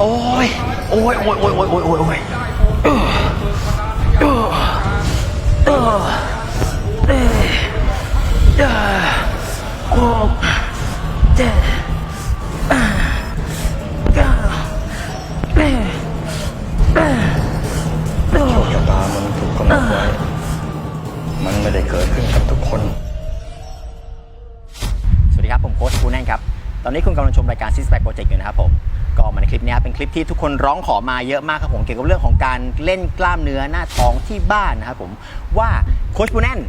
โอ้ย โอ้ยโอ้ยโอ้ยโอ้ยโอ้ยโอ้ยโอ้ยเออเออเออเออเออหกเจ็ดเก้าเออเออเออชะตามันถูกกำหนดไว้มันไม่ได้เกิดขึ้นกับทุกคน สวัสดีครับ ผมโค้ชคูแน่นครับ ตอนนี้คุณกำลังชมรายการ Six Pack Project อยู่นะครับผม ก็มาในคลิปนี้เป็นคลิปที่ทุกคนร้องขอมาเยอะมากครับผมเกี่ยวกับเรื่องของการเล่นกล้ามเนื้อหน้าท้องที่บ้านนะครับผมว่าโค้ชคูแนน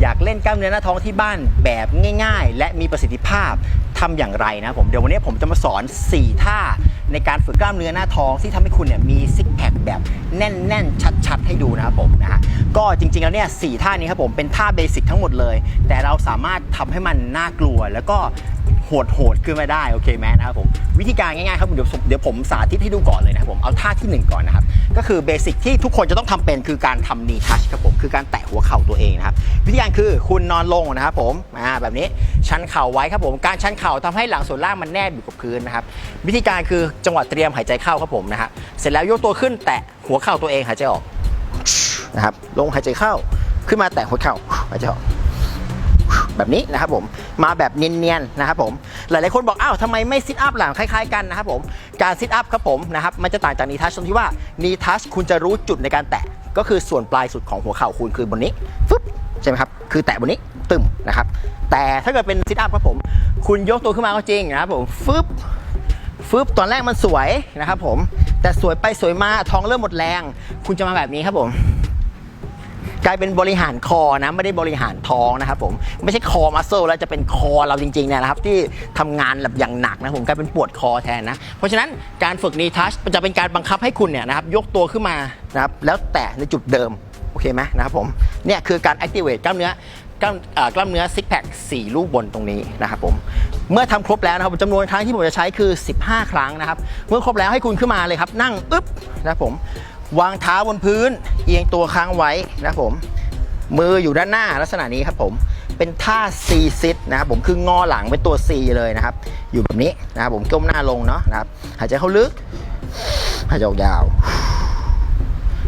อยากเล่นกล้ามเนื้อหน้าท้องที่บ้านแบบง่าย ๆ และมีประสิทธิภาพทำอย่างไรนะผมเดี๋ยววันนี้ผมจะมาสอน 4 ท่าในการฝึกกล้ามเนื้อหน้าท้องที่ทำให้คุณเนี่ยมีซิกแพคแบบแน่นๆ ชัดๆ ให้ดูนะครับผมนะฮะก็จริงๆแล้วเนี่ยสท่านี้ครับผมเป็นท่าเบสิกทั้งหมดเลย แต่เราสามารถทำให้มันน่ากลัว แล้วก็ โหดโหดๆขึ้นมาได้โอเคไหมนะครับผมวิธีการง่ายๆครับเดี๋ยวผมเดี๋ยวผมสาธิตให้ดูก่อนเลยนะครับผมเอาท่าทีหนึ่1 ก่อนนะครับก็คือเบสิกที่ทุกคนจะต้องทำเป็นคือการทำนีทัชครับผมคือการแตะหัวเข่าตัวเองนะครับวิธีการคือคุณนอนลงนะครับผมอ่าแบบนี้ชันเข่าไว้ครับผมการชันเข่าทำให้หลังส่วนล่างมันแนบอยู่กับพื้นนะครับวิธีการคือจังหวะเตรียมหายใจเข้าครับผมนะฮะเสร็จแล้วยกตัวขึ้นแตะหัวเข่าตัวเองหายใจออกนะครับลงหายใจเข้าขึ้นมาแตะหัวเข่าหายใจออกแบบนี้นะครับผม มาแบบเนียนๆนะครับผมหลายๆคนบอกอ้าวทำไมไม่ซิทอัพหลังคล้ายๆกันนะครับผมการซิทอัพครับผมนะครับมันจะต่างจากนีทัชตรงที่ว่านีทัชคุณจะรู้จุดในการแตะก็คือส่วนปลายสุดของหัวเข่าคุณคือบนนี้ฟึบใช่ไหมครับคือแตะบนนี้ตึมนะครับแต่ถ้าเกิดเป็นซิทอัพครับผม คุณยกตัวขึ้นมาก็จริงนะครับผมฟึบฟึบตอนแรกมันสวยนะครับผมแต่สวยไปสวยมาท้องเริ่มหมดแรง คุณจะมาแบบนี้ครับผม กลายเป็นบริหารคอนะไม่ได้บริหารท้องนะครับผมไม่ใช่คอมัสเซลแล้วจะเป็นคอเราจริงๆเนี่ยนะครับ ที่ทำงานแบบอย่างหนักนะผมกลายเป็นปวดคอแทนนะ เพราะฉะนั้นการฝึกนีทัชจะเป็นการบังคับให้คุณเนี่ยนะครับยกตัวขึ้นมานะครับแล้วแตะในจุดเดิมโอเคไหมนะครับผมเนี่ยคือการ activate กล้ามเนื้อกล้ามเอ่อกล้ามเนื้อซิกแพค4ลูกบนตรงนี้นะครับผมเมื่อทำครบแล้วนะครับจำนวนครั้งที่ผมจะใช้คือ 15 ครั้งนะครับ เมื่อครบแล้วให้คุณขึ้นมาเลยครับ นั่งอึ๊บนะครับผม วางเท้าบนพื้น เอียงตัวค้างไว้นะผม มืออยู่ด้านหน้าลักษณะนี้ครับผมเป็นท่า C sit นะครับผมคืองอหลังเป็นตัว C เลยนะครับ อยู่แบบนี้นะครับผมก้มหน้าลงเนาะนะครับหายใจเข้าลึกหายใจออกยาว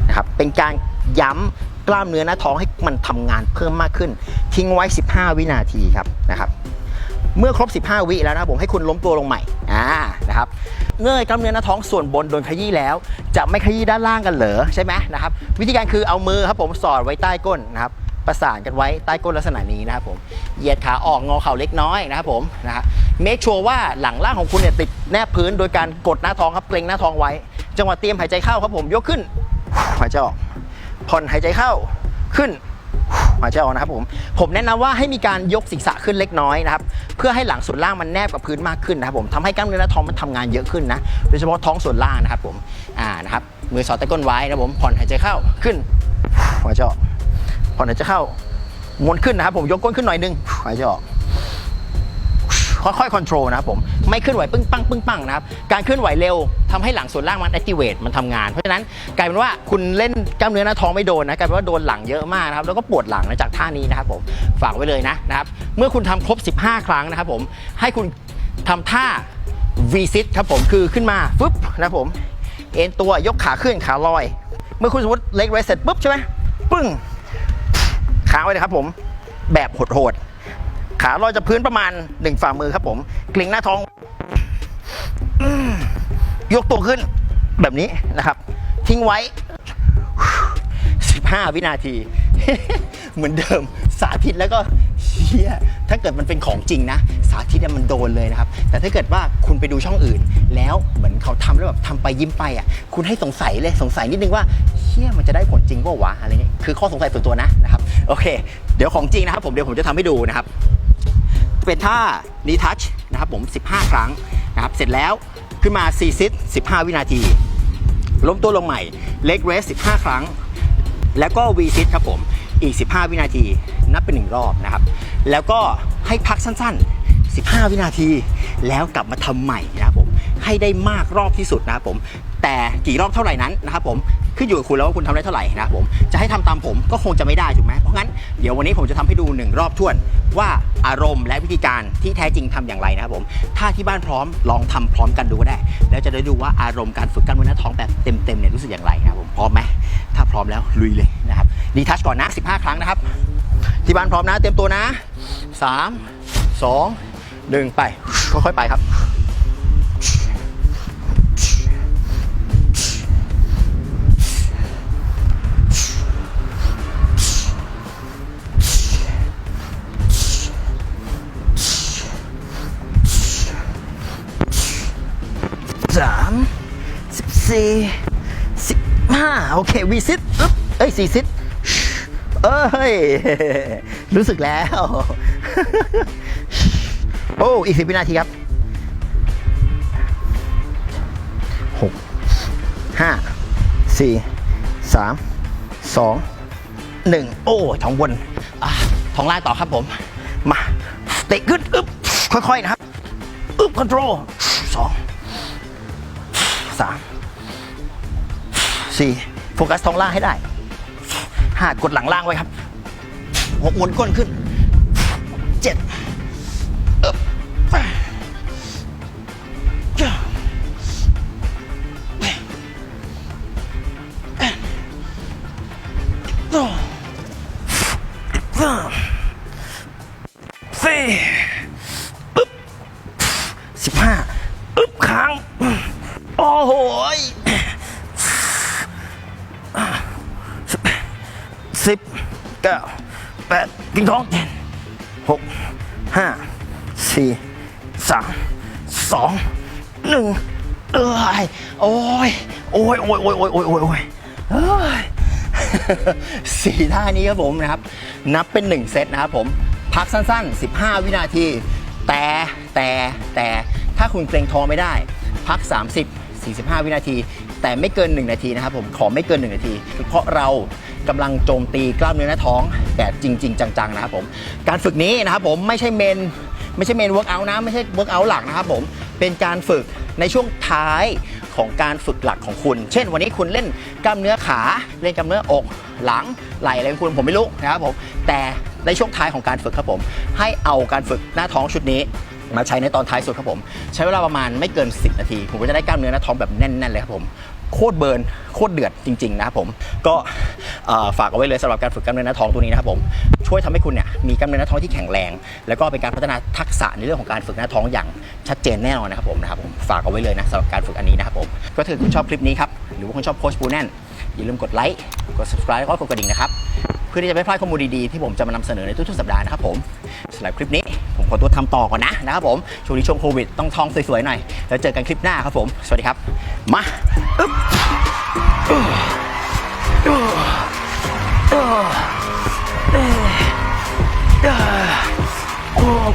นะครับเป็นการย้ำกล้ามเนื้อหน้าท้องให้มันทำงานเพิ่มมากขึ้น ทิ้งไว้ 15 วินาทีครับนะครับ เมื่อครบ 15 วิแล้วนะผมให้คุณล้มตัวลงใหม่อ่านะครับ เงื่อยกล้ามเนื้อหน้าท้องส่วนบนโดนขยี้แล้ว จะไม่ขยี้ด้านล่างกันเหรอใช่ไหมนะครับวิธีการคือเอามือครับผมสอดไว้ใต้ก้นนะครับประสานกันไว้ใต้ก้นลักษณะนี้นะครับผมเหยียดขาออกงอเข่าเล็กน้อยนะครับผมนะฮะเมคชัวร์ว่าหลังล่างของคุณเนี่ยติดแนบพื้นโดยการกดหน้าท้องครับเกรงหน้าท้องไว้ จังหวะเตรียมหายใจเข้าครับผมยกขึ้นหายใจออกผ่อนหายใจเข้าขึ้นาจะออกนะครับผมผมแนะนำว่าให้มีการยกศีรษะขึ้นเล็กน้อยนะครับเพื่อให้หลังส่วนล่างมันแนบกับพื้นมากขึ้นนะครับผมทำให้กล้ามเนื้อหน้าท้องมันทำงานเยอะขึ้นนะโดยเฉพาะท้องส่วนล่างนะครับผมอ่านะครับมือสอดใต้ก้นไว้นะครับผมผ่อนหายใจเข้าขึ้นหายใจออกผ่อนหายใจเข้าวนขึ้นนะครับผมยกก้นขึ้นหน่อยนึงหายใจออก ค่อยๆคอนโทรลนะครับผมไม่เคลื่อนไหวปึ้งปังปึ้งปังนะครับการเคลื่อนไหวเร็วทำให้หลังส่วนล่างมัน activate มันทำงาน เพราะฉะนั้นกลายเป็นว่าคุณเล่นกล้ามเนื้อหน้าท้องไม่โดนนะกลายเป็นว่าโดนหลังเยอะมากนะครับแล้วก็ปวดหลังนะจากท่านี้นะครับผมฝากไว้เลยนะนะครับเมื่อคุณทำครบ 15 ครั้งนะครับผมให้คุณทำท่า V sit ครับผมคือขึ้นมาฟึบนะครับผมเอ็นตัวยกขาขึ้นขาลอย เมื่อคุณสมมติเล็กไว้เสร็จปุ๊บใช่ไหมปึ้งค้างไว้เลยครับผม แบบโหดๆ ขาลอยจากพื้นประมาณหนึ่งฝ่ามือครับผมกลิ่งหน้าท้องยกตัวขึ้นแบบนี้นะครับ ทิ้งไว้ 15 วินาที เหมือนเดิมสาธิตแล้วก็เชี่ยถ้าเกิดมันเป็นของจริงนะ สาธิตเนี่ยมันโดนเลยนะครับ แต่ถ้าเกิดว่าคุณไปดูช่องอื่น แล้วเหมือนเขาทำแล้วแบบทำไปยิ้มไปอะคุณให้สงสัยเลยสงสัยนิดนึงว่าเชี่ยมันจะได้ผลจริงเปล่าวะอะไรเงี้ยคือข้อสงสัยส่วนตัวนะนะครับ โอเค เดี๋ยวของจริงนะครับผมเดี๋ยวผมจะทำให้ดูนะครับ เป็นท่านีทัชนะครับผม 15 ครั้งนะครับเสร็จแล้วขึ้นมา4ซิท15 วินาที ล้มตัวลงใหม่เล็กเรส15 ครั้ง แล้วก็ V sit ครับผมอีก 15 วินาที นับเป็นหนึ่งรอบนะครับ แล้วก็ให้พักสั้น ๆ 15 วินาที แล้วกลับมาทำใหม่นะครับผมให้ได้มากรอบที่สุดนะครับผม แต่กี่รอบเท่าไหร่นั้นนะครับผม ขึ้นอยู่กับคุณแล้วว่าคุณทำได้เท่าไหร่นะผมจะให้ทำตามผมก็คงจะไม่ได้ถูกไหมเพราะงั้นเดี๋ยววันนี้ผมจะทำให้ดูหนึ่งรอบท้วนว่าอารมณ์และวิธีการที่แท้จริงทำอย่างไรนะครับผมถ้าที่บ้านพร้อมลองทำพร้อมกันดูก็ได้ แล้วจะได้ดูว่าอารมณ์การฝึกกล้ามเนื้อหน้าท้องแบบเต็มๆเนี่ยรู้สึกอย่างไรนะครับผมพร้อมไหมถ้าพร้อมแล้วลุยเลยนะครับดีทัชก่อนนะ 15 ครั้งนะครับ ที่บ้านพร้อมนะ เตรียมตัวนะ 3 2 1 ไปค่อยๆไปครับามสิบสี่สิบห้าโอเควีซิตอึ๊บเอ้ยสี่ซิตเอ้ย รู้สึกแล้ว โอ้ อีกสิบวินาทีครับหกห้าสี่สามสองหนึ่งโอ้ท้องบนอะท้องล่างต่อครับผม มา เตะขึ้น อึ๊บ ค่อย ๆ นะครับ อึ๊บคอนโทรลสอง สามสี่โฟกัสท้องล่างให้ได้ห้ากดหลังล่างไว้ครับหกวนก้นขึ้นเจ็ด โหยสิบเก้าแปดกินท้องเจ็ดหกห้าสี่สามสองหนึ่งเอ้ยโอ้ยโอ้ยโอ้ยโอ้ยโอ้ยโอ้ยโอ้ยโอ้ยเอ้ยสี่ท่านี้ครับผมนะครับ นับเป็นหนึ่งเซตนะครับผม พักสั้น ๆ 15 วินาที แต่แต่แต่ถ้าคุณเกรงท้องไม่ได้ พัก 30 45 วินาที แต่ไม่เกิน 1 นาทีนะครับผมขอไม่เกิน 1 นาที เพราะเรากำลังโจมตีกล้ามเนื้อหน้าท้องแบบจริง ๆ จังๆนะครับผมการฝึกนี้นะครับผมไม่ใช่เมนไม่ใช่เมนเวิร์กอัลนะไม่ใช่เวิร์กอัลหลักนะครับผมเป็นการฝึกในช่วงท้ายของการฝึกหลักของคุณ เช่น วันนี้คุณเล่นกล้ามเนื้อขาเล่นกล้ามเนื้ออกหลังไหล่อะไรของคุณผมไม่รู้นะครับผมแต่ในช่วงท้ายของการฝึกครับผม ให้เอาการฝึกหน้าท้องชุดนี้ มาใช้ในตอนท้ายสุดครับผม ใช้เวลาประมาณไม่เกิน 10 นาที ผมก็จะได้กล้ามเนื้อหน้าท้องแบบแน่น ๆ เลยครับผมโคตรเบิร์นโคตรเดือดจริง ๆ นะครับผมก็ฝากเอาไว้เลยสำหรับการฝึกกล้ามเนื้อหน้าท้องตัวนี้นะครับผมช่วยทำให้คุณเนี่ยมีกล้ามเนื้อหน้าท้องที่แข็งแรง แล้วก็เป็นการพัฒนาทักษะในเรื่องของการฝึกหน้าท้องอย่างชัดเจนแน่นอนนะครับผมนะครับผมฝากเอาไว้เลยนะสำหรับการฝึกอันนี้นะครับผมก็ถ้าคุณชอบคลิปนี้ครับหรือว่าคุณชอบโค้ชปูแน่น อย่าลืมกดไลค์ กด subscribe แล้วก็กดกระดิ่งนะครับ เพื่อที่จะไม่พลาดข้อมูลดีๆ ที่ผมจะมานำเสนอในทุกๆ สัปดาห์นะครับผมสำหรับคลิปนี้ผมขอตัวทำต่อก่อนนะนะครับผมช่วงนี้ช่วงโควิดต้องท้องสวยๆหน่อย แล้วเจอกันคลิปหน้าครับผม สวัสดีครับ มาอึ๊บอึ๊บอึ๊บอึ๊บอึ๊บอึ๊บ